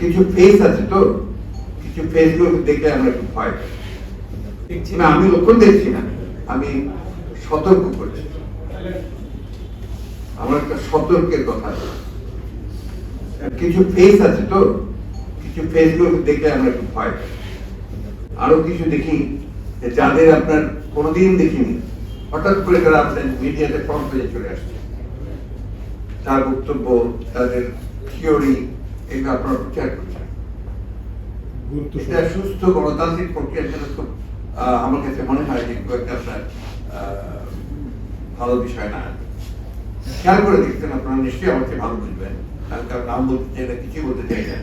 কিছু ফেস আছে তো কিছু ফেসগুলো দেখলে আমরা একটু ভয় পাই। না আমি লক্ষণ দেখছি না আমি সতর্ক করছি আমার একটা সতর্কের কথা কিছু ফেস আছে তো কিছু ফেসগুলো দেখলে আমরা একটু ভয় পাই। আরও কিছু দেখি যাদের আপনার কোনোদিন দেখিনি হঠাৎ করে তারা আপনার মিডিয়াতে ফ্রন্ট পেজে চলে আসছে তার বক্তব্য তাদের থিওরি এগুলো আপনারা প্রচার করছেন? এটা সুস্থ গণতান্ত্রিক প্রক্রিয়ার জন্য খুব আমার কাছে মনে হয় যে খুব একটা আপনার ভালো বিষয় না। খেয়াল করে দেখছেন আপনারা নিশ্চয়ই আমাকে ভালো বুঝবেন। কারণ নাম বলতে চাই না কিছুই বলতে চাই না।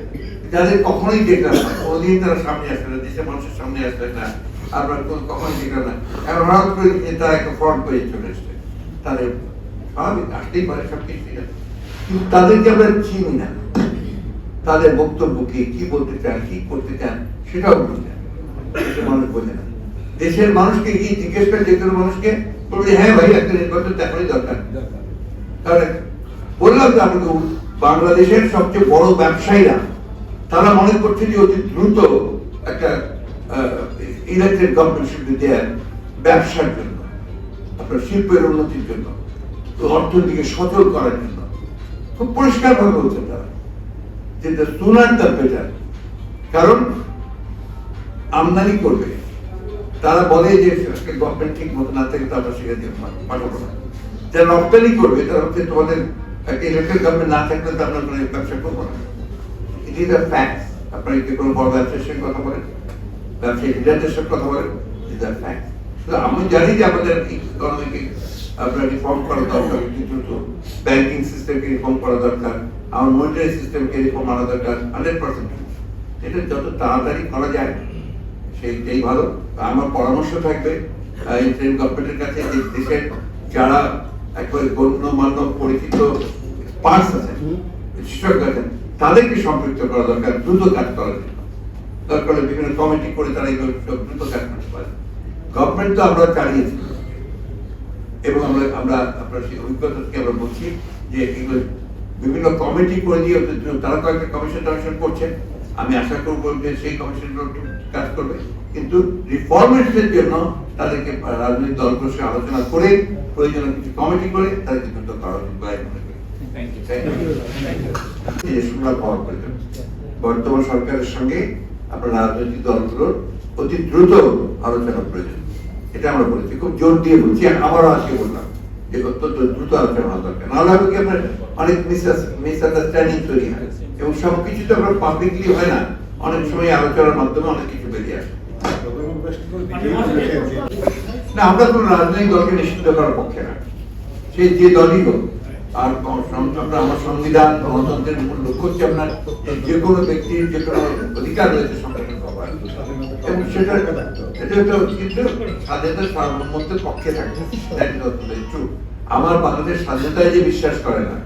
যাদের কখনোই দেখলাম না কোনোদিন তারা সামনে আসবে না দেশের মানুষের সামনে আসবে না আপনার কোনো- কখনোই দেখলাম না। এখন হঠাৎ করে তারা একটা ফ্রন্ট পেয়ে চলে এসছে। তাদের স্বাভাবিক আসতেই পারে সব কিছু ঠিক আছে কিন্তু তাদেরকে আমরা চিনি না। তাদের বক্তব্য কি কি বলতে চান, কি করতে চান, সেটাও বুঝে না। মানুষ বোঝে না। দেশের মানুষকে কি জিজ্ঞেস করে যে কোনো মানুষকে বলবে হ্যাঁ ভাই, একটা নির্বাচন তো দরকার। কারণ বললাম তো আপনাকে বাংলাদেশের সবচেয়ে বড় ব্যবসায়ীরা, তারা মনে করছে যে অতি দ্রুত একটা ইলেকটেড গভর্নমেন্ট দেয়ার ব্যবসার জন্য, আপনার শিল্পের উন্নতির জন্য, অর্থনীতিকে সচল করার জন্য। খুব পরিষ্কার ভাবে বলছেন। তারা দ্য সুনার দ্য বেটার কারণ আমদানি করবে। তারা বলে যে গভর্নমেন্ট ঠিক মতো না থাকে তারপর সেখানে পাঠাবো না। যারা রপ্তানি করবে, তারা হচ্ছে তোমাদের ইলেকট্রিক গভর্নমেন্ট না থাকলে তো আমরা কোনো ব্যবসা করব না। ইট ইজ আ ফ্যাক্ট আপনারা কি কোনো বড় ব্যবসার সঙ্গে কথা বলেন। ব্যবসায়ী লিডারদের সঙ্গে কথা বলেন। ইট ইজ আ ফ্যাক্ট আমি জানি যে আমাদের ইকোনমিকে আপনার রিফর্ম করা দরকার। দ্রুত ব্যাংকিং সিস্টেমকে রিফর্ম করা দরকার। আমার মনিটারি সিস্টেমকে রিফর্ম আনা দরকার হান্ড্রেড পার্সেন্ট এটা যত তাড়াতাড়ি করা যায় সেইটাই ভালো আমার পরামর্শ থাকবে। ইন্টারিম গভর্নমেন্টের কাছে দেশের যারা একবারে গণ্যমান্য পরিচিত পার্টস আছেন আছেন তাদেরকে সম্পৃক্ত করা দরকার, দ্রুত কাজ করার দরকার বিভিন্ন কমিটি করে তারা এগুলো দ্রুত কাজ করতে পারে। গভর্নমেন্ট তো আমরা চালিয়েছি। এবং আমরা আমরা আপনার সেই অভিজ্ঞতা থেকে আমরা বলছি যে এগুলো বিভিন্ন কমিটি করে দিয়ে তারা কয়েকটা কমিশন টমিশন করছেন আমি আশা করব যে সেই কমিশনগুলো কাজ করবে। কিন্তু রিফরমেশনের জন্য তাদেরকে রাজনৈতিক দলগুলোর সঙ্গে আলোচনা করে প্রয়োজনীয় কিছু কমিটি করে তাদেরকে দ্রুত করা উচিত বলে মনে করি। প্রয়োজন বর্তমান সরকারের সঙ্গে আপনার রাজনৈতিক দলগুলোর অতি দ্রুত আলোচনা প্রয়োজন। এটা আমরা বলেছি। খুব জোর দিয়ে বলছি আমারও আজকে বললাম যে অত্যন্ত দ্রুত আলোচনা হওয়া দরকার। নাহলে হবে কি আপনার অনেক মিসআন্ডারস্ট্যান্ডিং তৈরি হয়। এবং সবকিছু তো আপনার পাবলিকলি হয় না। অনেক সময় আলোচনার মাধ্যমে অনেক কিছু বেরিয়ে আসে। না, আমরা রাজনৈতিক দলকে নিষিদ্ধ করার পক্ষে না। সে যে দলই হোক, আর আমরা আমার সংবিধান গণতন্ত্রের মূল লক্ষ্য হচ্ছে আপনার যে কোনো ব্যক্তির যে কোনো অধিকার রয়েছে এবং সেটা এটা তো কিন্তু স্বাধীনতা সার্বভৌমত্বের পক্ষে থাকে. আমার বাংলাদেশ স্বাধীনতায় যে বিশ্বাস করে না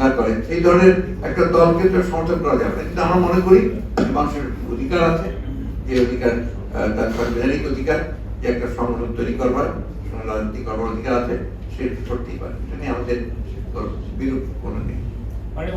না করে সেই ধরনের একটা দলকে তো সমর্থন করা যাবে না। কিন্তু আমরা মনে করি মানুষের অধিকার আছে, যে অধিকার তার সাংবিধানিক অধিকার, যে একটা সংগঠন তৈরি করবার অধিকার আছে, সে করতেই পারে। এটা নিয়ে আমাদের বিরূপ কোনো নেই। মানে